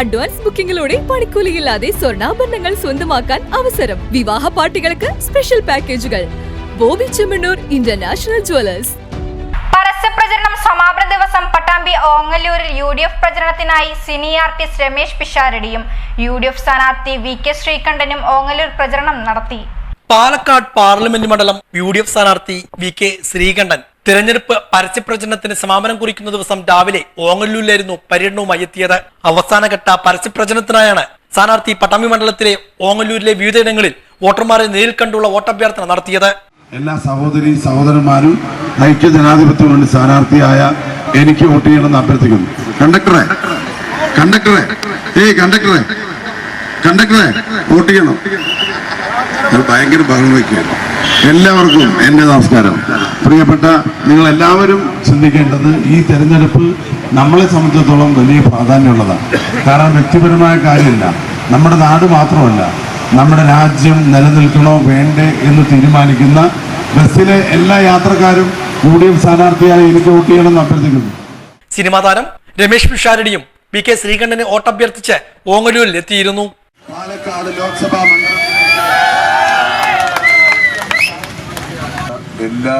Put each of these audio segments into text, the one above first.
Advance ബുക്കിംഗിലൂടെ പണിക്കൂലിയില്ലാതെ സ്വർണാഭരണങ്ങൾ സ്വന്തമാക്കാൻ അവസരം. വിവാഹ പാർട്ടികൾക്ക് സ്പെഷ്യൽ പാക്കേജുകൾ. ബോബി ചെമ്മണ്ണൂർ ഇന്റർനാഷണൽ ജുവലേഴ്സ് പരസ്യപ്രചരണം സമാപന ദിവസം പട്ടാമ്പി ഓങ്ങല്ലൂരിൽ യു ഡി എഫ് പ്രചരണത്തിനായി സിനി ആർട്ടിസ്റ്റ് രമേശ് പിഷാരടിയും യു ഡി എഫ് സ്ഥാനാർത്ഥി വി കെ ശ്രീകണ്ഠനും ഓങ്ങല്ലൂർ പ്രചരണം നടത്തി. പാലക്കാട് പാർലമെന്റ് മണ്ഡലം യു ഡി എഫ് സ്ഥാനാർത്ഥി വി കെ ശ്രീകണ്ഠൻ. തിരഞ്ഞെടുപ്പ് പരസ്യപ്രചരണത്തിന് സമാപനം കുറിക്കുന്ന ദിവസം രാവിലെ ഓങ്ങല്ലൂരിലായിരുന്നു പര്യടനവുമായി എത്തിയത്. അവസാനഘട്ട പരസ്യപ്രചരണത്തിനായാണ് സ്ഥാനാർത്ഥി പട്ടാമ്പി മണ്ഡലത്തിലെ ഓങ്ങല്ലൂരിലെ വിവിധയിടങ്ങളിൽ വോട്ടർമാരെ നേരിൽ കണ്ടുള്ള വോട്ടഭ്യർത്ഥന നടത്തിയത്. എല്ലാ സഹോദരി സഹോദരന്മാരും ഐക്യ ജനാധിപത്യം വേണ്ടി സ്ഥാനാർത്ഥിയായ എനിക്ക് വോട്ട് ചെയ്യണമെന്ന് അഭ്യർത്ഥിക്കുന്നു. കണ്ടക്ടറെ കണ്ടക്ടറെ ഏയ് കണ്ടക്ടറെ കണ്ടക്ടറെ വോട്ട് ചെയ്യണം. അത് ഭയങ്കര ബഹളം വയ്ക്കുകയാണ് എല്ലാവർക്കും എന്റെ നമസ്കാരം. പ്രിയപ്പെട്ട നിങ്ങൾ എല്ലാവരും ചിന്തിക്കേണ്ടത് ഈ തെരഞ്ഞെടുപ്പ് നമ്മളെ സംബന്ധിച്ചിടത്തോളം വലിയ പ്രാധാന്യമുള്ളതാണ്. കാരണം വ്യക്തിപരമായ കാര്യമല്ല. നമ്മുടെ നാട് മാത്രമല്ല. നമ്മുടെ രാജ്യം നിലനിൽക്കണോ വേണ്ടേ എന്ന് തീരുമാനിക്കുന്ന ബസ്സിലെ എല്ലാ യാത്രക്കാരും യു ഡി എഫ് സ്ഥാനാർത്ഥിയായി എനിക്ക് വോട്ട് ചെയ്യണമെന്ന് അഭ്യർത്ഥിക്കുന്നു. സിനിമാ താരം രമേശ് പിഷാരടിയും വി കെ ശ്രീകണ്ഠനെ വോട്ടഭ്യർത്ഥിച്ച് ഓങ്ങലൂരിൽ എത്തിയിരുന്നു പാലക്കാട് ലോക്സഭാ മണ്ഡലം എല്ലാ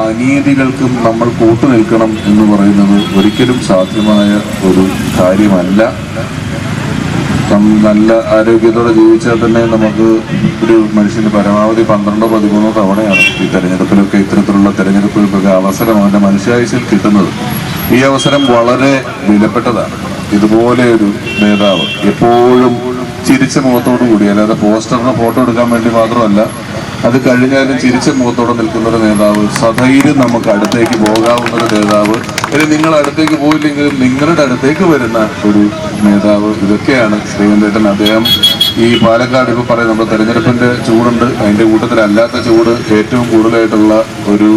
അനീതികൾക്കും നമ്മൾ കൂട്ടുനിൽക്കണം എന്ന് പറയുന്നത് ഒരിക്കലും സാധ്യമായ ഒരു കാര്യമല്ല. നല്ല ആരോഗ്യത്തോടെ ജീവിച്ചാൽ തന്നെ നമുക്ക് ഒരു മനുഷ്യന് പരമാവധി പന്ത്രണ്ടോ പതിമൂന്നോ തവണയാണ് ഈ തെരഞ്ഞെടുപ്പിലൊക്കെ ഇത്തരത്തിലുള്ള തെരഞ്ഞെടുപ്പുകൾക്കൊക്കെ അവസരം അവന്റെ മനുഷ്യായുസിൽ കിട്ടുന്നത്. ഈ അവസരം വളരെ വിലപ്പെട്ടതാണ്. ഇതുപോലെ ഒരു നേതാവ് എപ്പോഴും ചിരിച്ച മുഖത്തോടു കൂടി അല്ലാതെ പോസ്റ്ററിന് ഫോട്ടോ എടുക്കാൻ വേണ്ടി മാത്രമല്ല അത് കഴിഞ്ഞാലും ചിരിച്ച മുഖത്തോടെ നിൽക്കുന്ന ഒരു നേതാവ് സധൈര്യം നമുക്ക് അടുത്തേക്ക് പോകാവുന്ന ഒരു നേതാവ് ഇനി നിങ്ങൾ അടുത്തേക്ക് പോയില്ലെങ്കിൽ നിങ്ങളുടെ അടുത്തേക്ക് വരുന്ന ഒരു നേതാവ് ഇതൊക്കെയാണ് ശ്രീകണ്ഠേട്ടൻ. അദ്ദേഹം ഈ പാലക്കാട് ഇപ്പോൾ പറയും നമ്മുടെ തെരഞ്ഞെടുപ്പിന്റെ ചൂടുണ്ട് അതിന്റെ കൂട്ടത്തിലല്ലാത്ത ചൂട് ഏറ്റവും കൂടുതലായിട്ടുള്ള ഒരു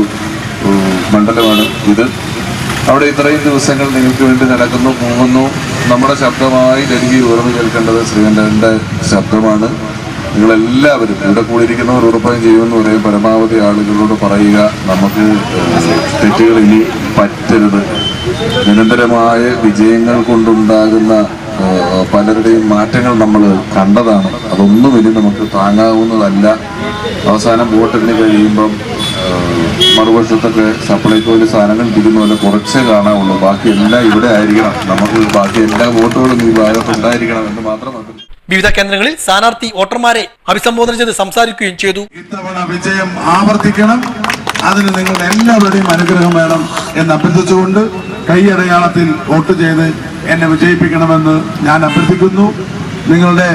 മണ്ഡലമാണ് ഇത്. അവിടെ ഇത്രയും ദിവസങ്ങൾ നിങ്ങൾക്ക് വേണ്ടി നടക്കുന്നു പോകുന്നു. നമ്മുടെ ശബ്ദമായി ഡൽഹി ഉയർന്നു കേൾക്കേണ്ടത് ശ്രീകണ്ഠന്റെ ശബ്ദമാണ്. നിങ്ങളെല്ലാവരും ഇവിടെ കൂടിയിരിക്കുന്നവർ ഉറപ്പായും ചെയ്യുമെന്ന് പറയും പരമാവധി ആളുകളോട് പറയുക. നമുക്ക് തെറ്റുകൾ ഇനി പറ്റരുത്. നിരന്തരമായ വിജയങ്ങൾ കൊണ്ടുണ്ടാകുന്ന പലരുടെയും മാറ്റങ്ങൾ നമ്മൾ കണ്ടതാണ്. അതൊന്നും ഇനി നമുക്ക് താങ്ങാവുന്നതല്ല. അവസാനം വോട്ടിന് കഴിയുമ്പം മറുവശത്തൊക്കെ സപ്ലൈക്കോയിൽ സാധനങ്ങൾ ഇരിക്കുന്ന പോലെ കുറച്ചേ കാണാവുള്ളൂ. ബാക്കി എല്ലാം ഇവിടെ ആയിരിക്കണം. നമുക്ക് ബാക്കി എല്ലാ വോട്ടുകളും ഈ ഭാഗത്ത് ഉണ്ടായിരിക്കണം എന്ന് മാത്രം. വിവിധ കേന്ദ്രങ്ങളിൽ സ്ഥാനാർത്ഥി വോട്ടർമാരെ അഭിസംബോധന ചെയ്ത് സംസാരിക്കുകയും ചെയ്തു. ഇത്തവണ വിജയം ആവർത്തിക്കണം. അതിന് നിങ്ങളുടെ എല്ലാവരുടെയും അനുഗ്രഹം വേണം എന്ന് അഭ്യർത്ഥിച്ചുകൊണ്ട് കൈയടയാളത്തിൽ വോട്ട് ചെയ്ത് എന്നെ വിജയിപ്പിക്കണമെന്ന് ഞാൻ അഭ്യർത്ഥിക്കുന്നു. നിങ്ങളുടെ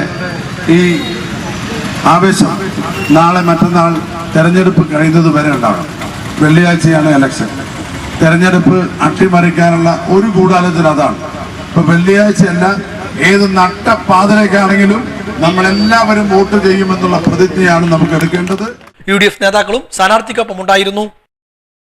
ഈ ആവേശം നാളെ മറ്റന്നാൾ തെരഞ്ഞെടുപ്പ് കഴിയുന്നത് വരെ ഉണ്ടാവണം. വെള്ളിയാഴ്ചയാണ് ഇലക്ഷൻ തെരഞ്ഞെടുപ്പ് അട്ടിമറിക്കാനുള്ള ഒരു ഗൂഢാലോചന അതാണ്. ഇപ്പൊ വെള്ളിയാഴ്ചയല്ല ഏത് നട്ടപ്പാതിലേക്കാണെങ്കിലും നമ്മളെല്ലാവരും വോട്ട് ചെയ്യുമെന്നുള്ള പ്രതിജ്ഞയാണ് നമുക്ക് എടുക്കേണ്ടത്. യു ഡി എഫ് നേതാക്കളും സ്ഥാനാർത്ഥിക്കൊപ്പം ഉണ്ടായിരുന്നു